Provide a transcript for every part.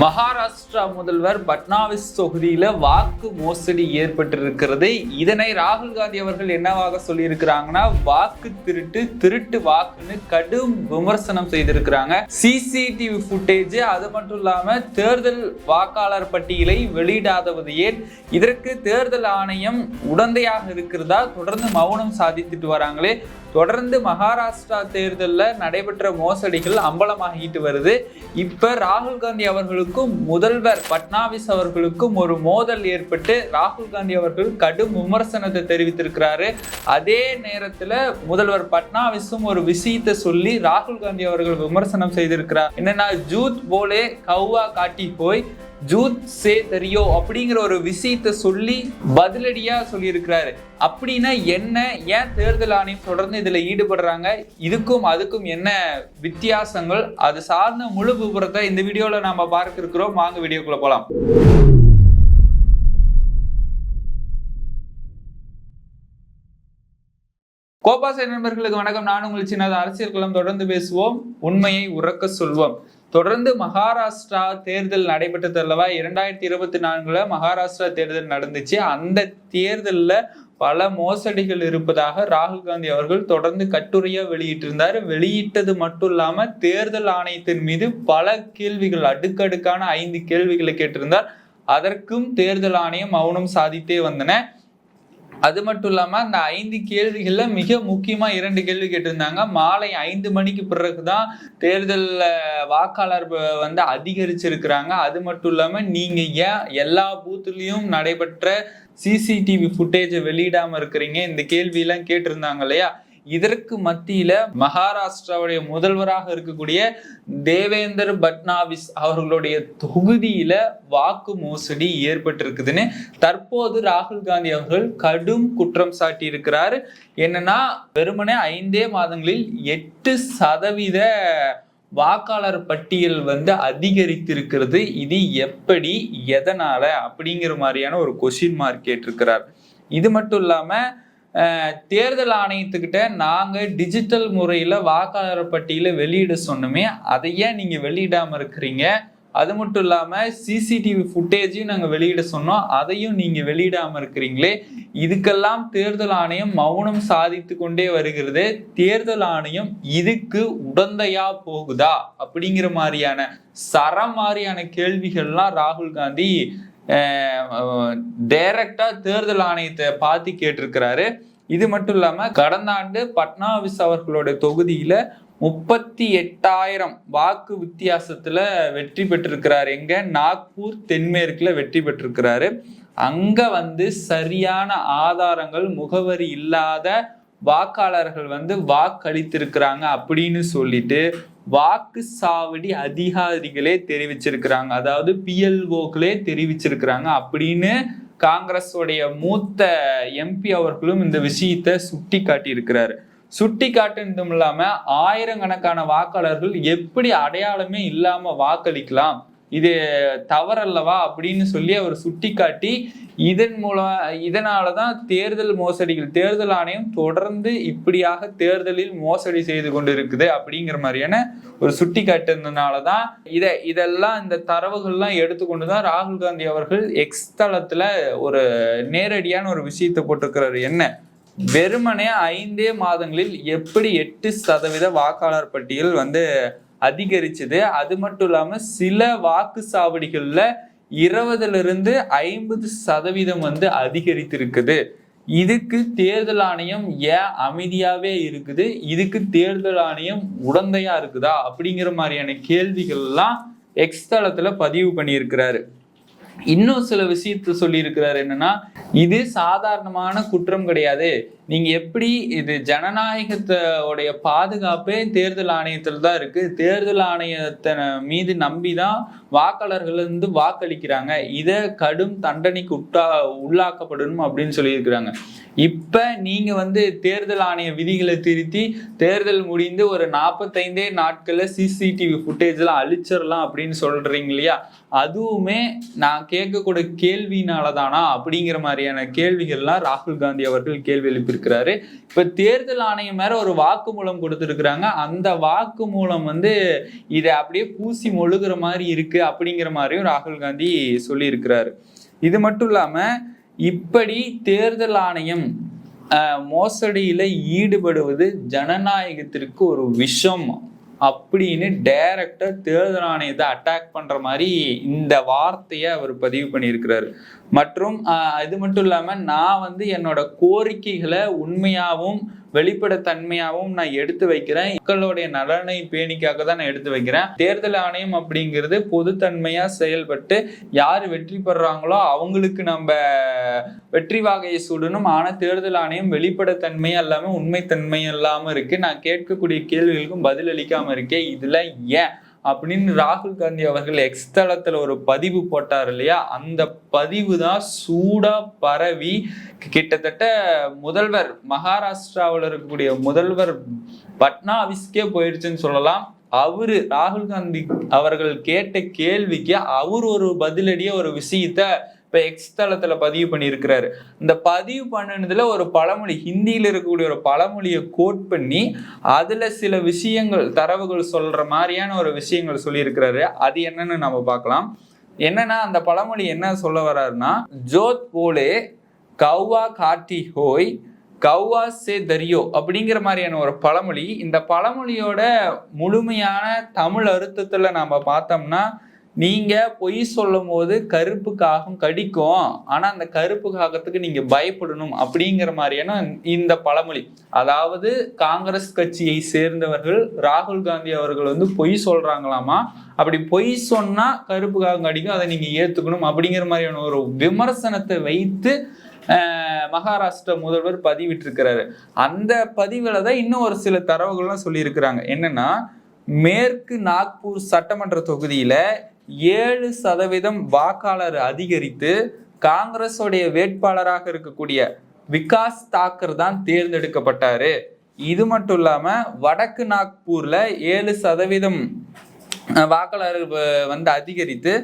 மகாராஷ்டிரா முதல்வர் பட்னாவிஸ் தொகுதியில வாக்கு மோசடி ஏற்பட்டிருக்கிறது. இதனை ராகுல் காந்தி அவர்கள் என்னவாக சொல்லியிருக்கிறாங்கன்னா வாக்கு திருட்டு திருட்டு வாக்குன்னு கடும் விமர்சனம் செய்திருக்கிறாங்க. சிசிடிவி ஃபுட்டேஜ் அது மட்டும் இல்லாம தேர்தல் வாக்காளர் பட்டியலை வெளியிடாதவது ஏன்? இதற்கு தேர்தல் ஆணையம் உடந்தையாக இருக்கிறதா? தொடர்ந்து மௌனம் சாதித்துட்டு வராங்களே. தொடர்ந்து மகாராஷ்டிரா தேர்தலில் நடைபெற்ற மோசடிகள் அம்பலமாகிட்டு வருது. இப்போ ராகுல் காந்தி அவர்களுக்கும் முதல்வர் பட்னாவிஸ் அவர்களுக்கும் ஒரு மோதல் ஏற்பட்டு ராகுல் காந்தி அவர்கள் கடும் விமர்சனத்தை தெரிவித்திருக்கிறாரு. அதே நேரத்துல முதல்வர் பட்னாவிஸும் ஒரு விஷயத்தை சொல்லி ராகுல் காந்தி அவர்கள் விமர்சனம் செய்திருக்கிறார். என்னன்னா ஜூத் போலே கௌவா காட்டி போய் ஜூத் சே தெரியோ அப்படிங்கிற ஒரு விஷயத்த சொல்லி பதிலடியா சொல்லியிருக்கிறாரு. அப்படின்னா என்ன? ஏன் தேர்தல் ஆணையம் தொடர்ந்து இதுல ஈடுபடுறாங்க? இதுக்கும் அதுக்கும் என்ன வித்தியாசங்கள்? அது சார்ந்த முழு விவரத்தை இந்த வீடியோல நாம பார்க்க இருக்கிறோம் வாங்க வீடியோக்குள்ள போலாம். கோபாசை நண்பர்களுக்கு வணக்கம். நான் உங்கள் சின்னது அரசியல் களம் தொடர்ந்து பேசுவோம். உண்மையை உறக்க சொல்வோம். தொடர்ந்து மகாராஷ்டிரா தேர்தல் நடைபெற்றது அல்லவா? இரண்டாயிரத்தி இருபத்தி நான்குல மகாராஷ்டிரா தேர்தல் நடந்துச்சு. அந்த தேர்தலில் பல மோசடிகள் இருப்பதாக ராகுல் காந்தி அவர்கள் தொடர்ந்து கட்டுரையா வெளியிட்டிருந்தார். வெளியிட்டது மட்டும் இல்லாம தேர்தல் ஆணையத்தின் மீது பல கேள்விகள் அடுக்கடுக்கான ஐந்து கேள்விகளை கேட்டிருந்தார். அதற்கும் தேர்தல் ஆணையம் மௌனம் சாதித்தே வந்தன. அது மட்டும் இல்லாம அந்த ஐந்து கேள்விகள்ல மிக முக்கியமா இரண்டு கேள்வி கேட்டிருந்தாங்க. மாலை ஐந்து மணிக்கு பிறகுதான் தேர்தல் வாக்காளர் வந்து அதிகரிச்சிருக்கிறாங்க. அது மட்டும் இல்லாம நீங்க ஏன் எல்லா பூத்துலயும் நடைபெற்ற சிசிடிவி ஃபுட்டேஜை வெளியிடாம இருக்கிறீங்க? இந்த கேள்வி எல்லாம் கேட்டிருந்தாங்க இல்லையா? இதற்கு மத்தியில மகாராஷ்டிராவுடைய முதல்வராக இருக்கக்கூடிய தேவேந்தர் பட்னாவிஸ் அவர்களுடைய தொகுதியில வாக்கு மோசடி ஏற்பட்டிருக்குதுன்னு தற்போது ராகுல் காந்தி அவர்கள் கடும் குற்றம் சாட்டி இருக்கிறார் என்னன்னா வெறுமனே ஐந்தே மாதங்களில் எட்டு சதவீத வாக்காளர் பட்டியல் வந்து அதிகரித்திருக்கிறது. இது எப்படி எதனால அப்படிங்கிற மாதிரியான ஒரு கொஷின் மார்க் கேட்டிருக்கிறார். இது மட்டும் இல்லாமல் தேர்தல் ஆணையத்துக்கிட்ட நாங்கள் டிஜிட்டல் முறையில் வாக்காளர் பட்டியலை வெளியிட சொன்னோமே அதை ஏன் நீங்கள் வெளியிடாமல் இருக்கிறீங்க. அது மட்டும் இல்லாமல் சிசிடிவி ஃபுட்டேஜையும் நாங்கள் வெளியிட சொன்னோம். அதையும் நீங்கள் வெளியிடாமல் இருக்கிறீங்களே. இதுக்கெல்லாம் தேர்தல் ஆணையம் மௌனம் சாதித்து கொண்டே வருகிறது. தேர்தல் ஆணையம் இதுக்கு உடந்தையா போகுதா? அப்படிங்கிற மாதிரியான சர மாதிரியான கேள்விகள்லாம் ராகுல் காந்தி டைரக்டா தேர்தல் ஆணையத்தை பார்த்து கேட்டிருக்கிறாரு. இது மட்டும் இல்லாம கடந்த ஆண்டு பட்னாவிஸ் அவர்களுடைய தொகுதியில முப்பத்தி எட்டாயிரம் வாக்கு வித்தியாசத்துல வெற்றி பெற்றிருக்கிறாரு. எங்க? நாக்பூர் தென்மேற்குல வெற்றி பெற்றிருக்கிறாரு. அங்க வந்து சரியான ஆதாரங்கள் முகவரி இல்லாத வாக்காளர்கள் வந்து வாக்களித்திருக்கிறாங்க அப்படின்னு சொல்லிட்டு வாக்கு சாவடி அதிகாரிகளே தெரிவிச்சிருக்கிறாங்க. அதாவது பிஎல்ஓக்களே தெரிவிச்சிருக்கிறாங்க. அப்படின்னு காங்கிரஸோடைய மூத்த எம்பி அவர்களும் இந்த விஷயத்தை சுட்டி காட்டியிருக்கிறாரு சுட்டி காட்டுனதும் இல்லாம ஆயிரக்கணக்கான வாக்காளர்கள் எப்படி அடையாளமே இல்லாம வாக்களிக்கலாம்? இது தவறல்லவா அப்படின்னு சொல்லி அவர் சுட்டிக்காட்டி இதன் மூலம் இதனாலதான் தேர்தல் மோசடிகள் தேர்தல் ஆணையம் தொடர்ந்து இப்படியாக தேர்தலில் மோசடி செய்து கொண்டு இருக்குது அப்படிங்கிற மாதிரியான ஒரு சுட்டி காட்டுனதுனாலதான் இதை இதெல்லாம் இந்த தரவுகள்லாம் எடுத்துக்கொண்டு தான் ராகுல் காந்தி அவர்கள் எக்ஸ் தளத்தில் ஒரு நேரடியான ஒரு விஷயத்தை போட்டிருக்கிறாரு. என்ன? வெறுமனே ஐந்தே மாதங்களில் எப்படி எட்டு சதவீத வாக்காளர் பட்டியல் வந்து அதிகரிச்சது. அது மட்டும் இல்லாம சில வாக்கு சாவடிகள்ல இருபதுல இருந்து ஐம்பது சதவீதம் வந்து அதிகரித்திருக்குது. இதுக்கு தேர்தல் ஆணையம் ஏன் அமைதியாவே இருக்குது? இதுக்கு தேர்தல் ஆணையம் உடந்தையா இருக்குதா? அப்படிங்கிற மாதிரியான கேள்விகள் எல்லாம் எக்ஸ் தளத்துல பதிவு பண்ணியிருக்கிறாரு. இன்னும் சில விஷயத்த சொல்லியிருக்கிறாரு என்னன்னா இது சாதாரணமான குற்றம் கிடையாது. நீங்க எப்படி இது ஜனநாயகத்தோடைய பாதுகாப்பே தேர்தல் ஆணையத்தில் தான் இருக்கு. தேர்தல் ஆணையத்தை மீது நம்பி தான் வாக்காளர்கள் வந்து வாக்களிக்கிறாங்க. இதை கடும் தண்டனைக்கு உட்டா உள்ளாக்கப்படணும் அப்படின்னு சொல்லியிருக்கிறாங்க. இப்ப நீங்க வந்து தேர்தல் ஆணைய விதிகளை திருத்தி தேர்தல் முடிந்து ஒரு நாற்பத்தைந்தே நாட்கள்ல சிசிடிவி ஃபுட்டேஜ் எல்லாம் அழிச்சிடலாம் அப்படின்னு சொல்றீங்க இல்லையா? அதுவுமே நான் கேட்கக்கூடிய கேள்வினால தானா அப்படிங்கிற மாதிரியான கேள்விகள்லாம் ராகுல் காந்தி அவர்கள் கேள்வி எழுப்பி தெரிவிச்சிருக்கிறாரு இப்ப தேர்தல் ஆணையம் மேல ஒரு வாக்குமூலம் கொடுத்திருக்கிறாங்க. அந்த வாக்குமூலம் வந்து இதை அப்படியே பூசி மொழுகிற மாதிரி இருக்கு அப்படிங்கிற மாதிரியும் ராகுல் காந்தி சொல்லியிருக்கிறாரு. இது மட்டும் இல்லாம இப்படி தேர்தல் ஆணையம் அஹ், மோசடியில ஈடுபடுவது ஜனநாயகத்திற்கு ஒரு விஷம் அப்படின்னு டைரக்டா தேர்தல் ஆணையத்தை அட்டாக் பண்ற மாதிரி இந்த வார்த்தையை அவர் பதிவு பண்ணியிருக்கிறாரு. மற்றும் அது இது மட்டும் இல்லாமல் நான் வந்து என்னோட கோரிக்கைகளை உண்மையாகவும் வெளிப்படைத்தன்மையாகவும் நான் எடுத்து வைக்கிறேன். மக்களுடைய நலனை பேணிக்காக தான் நான் எடுத்து வைக்கிறேன். தேர்தல் ஆணையம் அப்படிங்கிறது பொதுத்தன்மையாக செயல்பட்டு யார் வெற்றி பெறாங்களோ அவங்களுக்கு நம்ம வெற்றி வாகையை சுடணும். ஆனால் தேர்தல் ஆணையம் வெளிப்படைத்தன்மையா இல்லாமல் உண்மைத்தன்மையும் இல்லாமல் இருக்குது நான் கேட்கக்கூடிய கேள்விகளுக்கும் பதில் அளிக்காமல் இருக்கேன் இதில் ஏன்? அப்படின்னு ராகுல் காந்தி அவர்கள் எக்ஸ் தளத்துல ஒரு பதிவு போட்டார் இல்லையா? அந்த பதிவு தான் சூடா பரவி கிட்டத்தட்ட முதல்வர் மகாராஷ்டிராவில் இருக்கக்கூடிய முதல்வர் பட்னாவிஸ்கே போயிடுச்சுன்னு சொல்லலாம். அவரு ராகுல் காந்தி அவர்கள் கேட்ட கேள்விக்கு அவர் ஒரு பதிலடிய ஒரு விஷயத்த இப்போ எக்ஸ் தளத்தில் பதிவு பண்ணியிருக்கிறாரு. இந்த பதிவு பண்ணினதுல ஒரு பழமொழி ஹிந்தியில் இருக்கக்கூடிய ஒரு பழமொழியை கோட் பண்ணி அதில் சில விஷயங்கள் தரவுகள் சொல்கிற மாதிரியான ஒரு விஷயங்கள் சொல்லியிருக்கிறாரு. அது என்னன்னு நம்ம பார்க்கலாம். என்னன்னா அந்த பழமொழி என்ன சொல்ல வர்றாருன்னா ஜோத் போலே கௌவா காட்டி ஹோய் கௌவா சே தரியோ அப்படிங்கிற மாதிரியான ஒரு பழமொழி. இந்த பழமொழியோட முழுமையான தமிழ் அர்த்தத்தில் நாம் பார்த்தோம்னா நீங்க பொய் சொல்லும் போது கருப்பு காகம் கடிக்கும். ஆனா அந்த கருப்பு காகத்துக்கு நீங்க பயப்படணும் அப்படிங்கிற மாதிரியான இந்த பழமொழி. அதாவது காங்கிரஸ் கட்சியை சேர்ந்தவர்கள் ராகுல் காந்தி அவர்கள் வந்து பொய் சொல்றாங்களாமா? அப்படி பொய் சொன்னா கருப்பு காகம் கடிக்கும். அதை நீங்க ஏத்துக்கணும் அப்படிங்கிற மாதிரியான ஒரு விமர்சனத்தை வைத்து மகாராஷ்டிர முதல்வர் பதிவிட்டிருக்கிறாரு. அந்த பதிவில் தான் இன்னும் ஒரு சில தரவுகள்லாம் சொல்லியிருக்கிறாங்க. என்னன்னா மேற்கு நாக்பூர் சட்டமன்ற தொகுதியில ஏழு சதவீதம் வாக்காளர் அதிகரித்து காங்கிரஸோடைய வேட்பாளராக இருக்கக்கூடிய விகாஸ் தாக்கர் தான் தேர்ந்தெடுக்கப்பட்டாரு. இது மட்டும் இல்லாம வடக்கு நாக்பூர்ல ஏழு சதவீதம் வாக்காளர் வந்து அதிகரித்து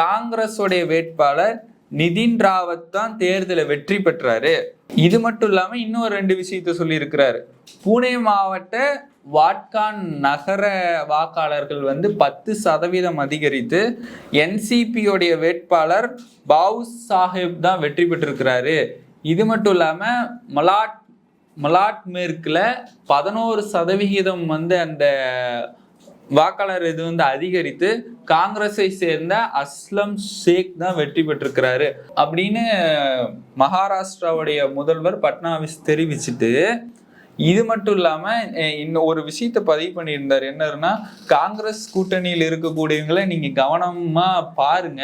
காங்கிரஸோடைய வேட்பாளர் நிதின் ராவத் தான் தேர்தலில் வெற்றி பெற்றாரு. இது மட்டும் இல்லாம இன்னொரு ரெண்டு விஷயத்த சொல்லியிருக்கிறாரு. புனே மாவட்ட வாட்கான் நகர வாக்காளர்கள் வந்து பத்து சதவீதம் அதிகரித்து என்சிபியோடைய வேட்பாளர் பாவு சாஹிப் தான் வெற்றி பெற்றிருக்கிறாரு. இது மட்டும் இல்லாமல் மலாட் மலாட் மேற்கில் பதினோரு சதவிகிதம் வந்து அந்த வாக்காளர் இது வந்து அதிகரித்து காங்கிரஸை சேர்ந்த அஸ்லம் ஷேக் தான் வெற்றி பெற்றிருக்கிறாரு. அப்படின்னு மகாராஷ்டிராவுடைய முதல்வர் பட்னாவிஸ் தெரிவிச்சுட்டு இது மட்டும் இல்லாம இன்னும் ஒரு விஷயத்தை பதிவு பண்ணியிருந்தார். என்னன்னா காங்கிரஸ் கூட்டணியில் இருக்கக்கூடியவங்களை நீங்க கவனமா பாருங்க.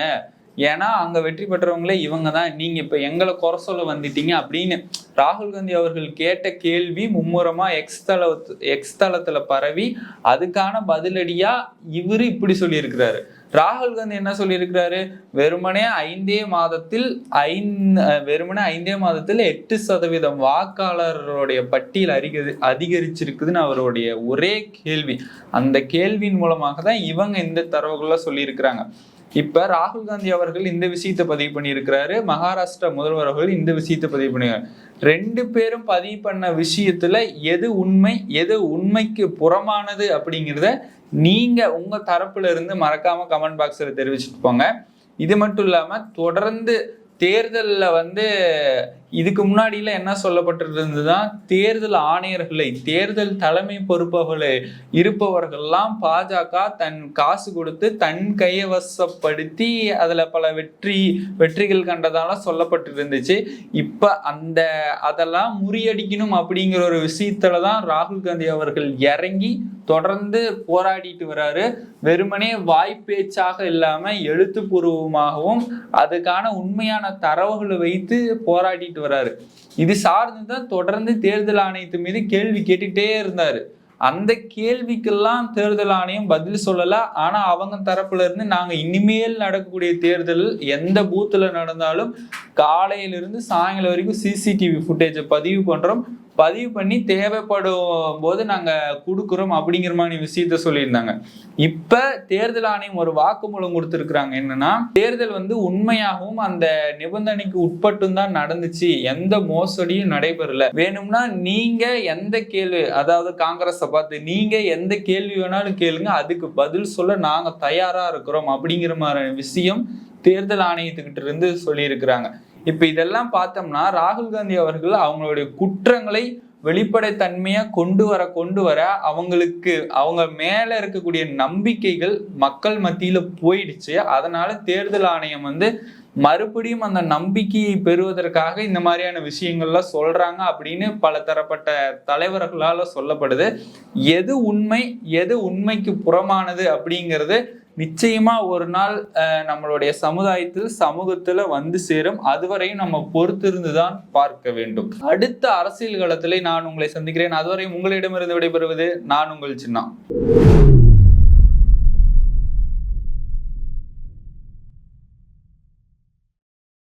ஏன்னா அங்க வெற்றி பெற்றவங்களே இவங்க தான் நீங்க இப்ப எங்களை குறை சொல்ல வந்துட்டீங்க அப்படின்னு ராகுல் காந்தி அவர்கள் கேட்ட கேள்வி மும்முரமா எக்ஸ் தள எக்ஸ் தளத்துல பரவி அதுக்கான பதிலடியா இவரு இப்படி சொல்லியிருக்கிறாரு. ராகுல் காந்தி என்ன சொல்லியிருக்கிறாரு? வெறுமனே ஐந்தே மாதத்தில் ஐந்து வெறுமனே ஐந்தே மாதத்தில் எட்டு சதவீதம் வாக்காளர்களுடைய பட்டியல் அதிகரி அதிகரிச்சிருக்குதுன்னு அவருடைய ஒரே கேள்வி. அந்த கேள்வியின் மூலமாக தான் இவங்க இந்த தரவுகளை சொல்லியிருக்கிறாங்க. இப்ப ராகுல் காந்தி அவர்கள் இந்த விஷயத்தை பதிவு பண்ணியிருக்கிறாரு. மகாராஷ்டிரா முதல்வர் அவர்கள் இந்த விஷயத்தை பதிவு பண்ணியிருக்காரு. ரெண்டு பேரும் பதிவு பண்ண விஷயத்துல எது உண்மை எது உண்மைக்கு புறமானது அப்படிங்கிறத நீங்க உங்க தரப்புல இருந்து மறக்காம கமெண்ட் பாக்ஸில் தெரிவிச்சுட்டு போங்க. இது மட்டும் இல்லாம தொடர்ந்து தேர்தலில் வந்து இதுக்கு முன்னாடியில் என்ன சொல்லப்பட்டிருந்ததுதான் தேர்தல் ஆணையர்களை தேர்தல் தலைமை பொறுப்பவர்களை இருப்பவர்கள்லாம் பாஜக தன் காசு கொடுத்து தன் கையவசப்படுத்தி அதில் பல வெற்றி வெற்றிகள் கண்டதால சொல்லப்பட்டிருந்துச்சு. இப்போ அந்த அதெல்லாம் முறியடிக்கணும் அப்படிங்கிற ஒரு விஷயத்துல தான் ராகுல் காந்தி அவர்கள் இறங்கி தொடர்ந்து போராடிட்டு வராரு. வெறுமனே வாய்ப்பேச்சாக இல்லாமல் எழுத்துப்பூர்வமாகவும் அதுக்கான உண்மையான தரவுகளை வைத்து போராடிட்டு வராரு. இது சார்ந்துதான் தொடர்ந்து தேர்தல் ஆணையத்து மீது கேள்வி கேட்டுக்கிட்டே இருந்தாரு. அந்த கேள்விக்கெல்லாம் தேர்தல் ஆணையம் பதில் சொல்லல. ஆனா அவங்க தரப்புல இருந்து நாங்க இனிமேல் நடக்கக்கூடிய தேர்தல் எந்த பூத்துல நடந்தாலும் காலையிலிருந்து சாயங்காலம் வரைக்கும் சிசிடிவி ஃபுட்டேஜை பதிவு பண்றோம். பதிவு பண்ணி தேவைப்படும் போது நாங்கள் கொடுக்குறோம் அப்படிங்கிற மாதிரி விஷயத்த சொல்லியிருந்தாங்க. இப்போ தேர்தல் ஆணையம் ஒரு வாக்குமூலம் கொடுத்துருக்குறாங்க. என்னன்னா தேர்தல் வந்து உண்மையாகவும் அந்த நிபந்தனைக்கு உட்பட்டும் தான் நடந்துச்சு. எந்த மோசடியும் நடைபெறல. வேணும்னா நீங்க எந்த கேள்வி அதாவது காங்கிரஸை பார்த்து நீங்க எந்த கேள்வி வேணாலும் கேளுங்க. அதுக்கு பதில் சொல்ல நாங்கள் தயாரா இருக்கிறோம் அப்படிங்கிற மாதிரி விஷயம் தேர்தல் ஆணையத்துக்கிட்ட இருந்து சொல்லியிருக்கிறாங்க. இப்ப இதெல்லாம் பார்த்தோம்னா ராகுல் காந்தி அவர்கள் அவங்களுடைய குற்றங்களை வெளிப்படைத்தன்மையா கொண்டு வர கொண்டு வர அவங்களுக்கு அவங்க மேல இருக்கக்கூடிய நம்பிக்கைகள் மக்கள் மத்தியில போயிடுச்சு. அதனால தேர்தல் ஆணையம் வந்து மறுபடியும் அந்த நம்பிக்கையை பெறுவதற்காக இந்த மாதிரியான விஷயங்கள்லாம் சொல்றாங்க அப்படின்னு பல தரப்பட்ட தலைவர்களால சொல்லப்படுது. எது உண்மை எது உண்மைக்கு புறமானது அப்படிங்கிறது நிச்சயமா ஒரு நாள் அஹ், நம்மளுடைய சமுதாயத்தில் சமூகத்துல வந்து சேரும். அதுவரையும் நம்ம பொறுத்திருந்துதான் பார்க்க வேண்டும். அடுத்த அரசியல் களத்திலே நான் உங்களை சந்திக்கிறேன். அதுவரையும் உங்களிடமிருந்து விடைபெறுவது நான் உங்கள் சின்ன.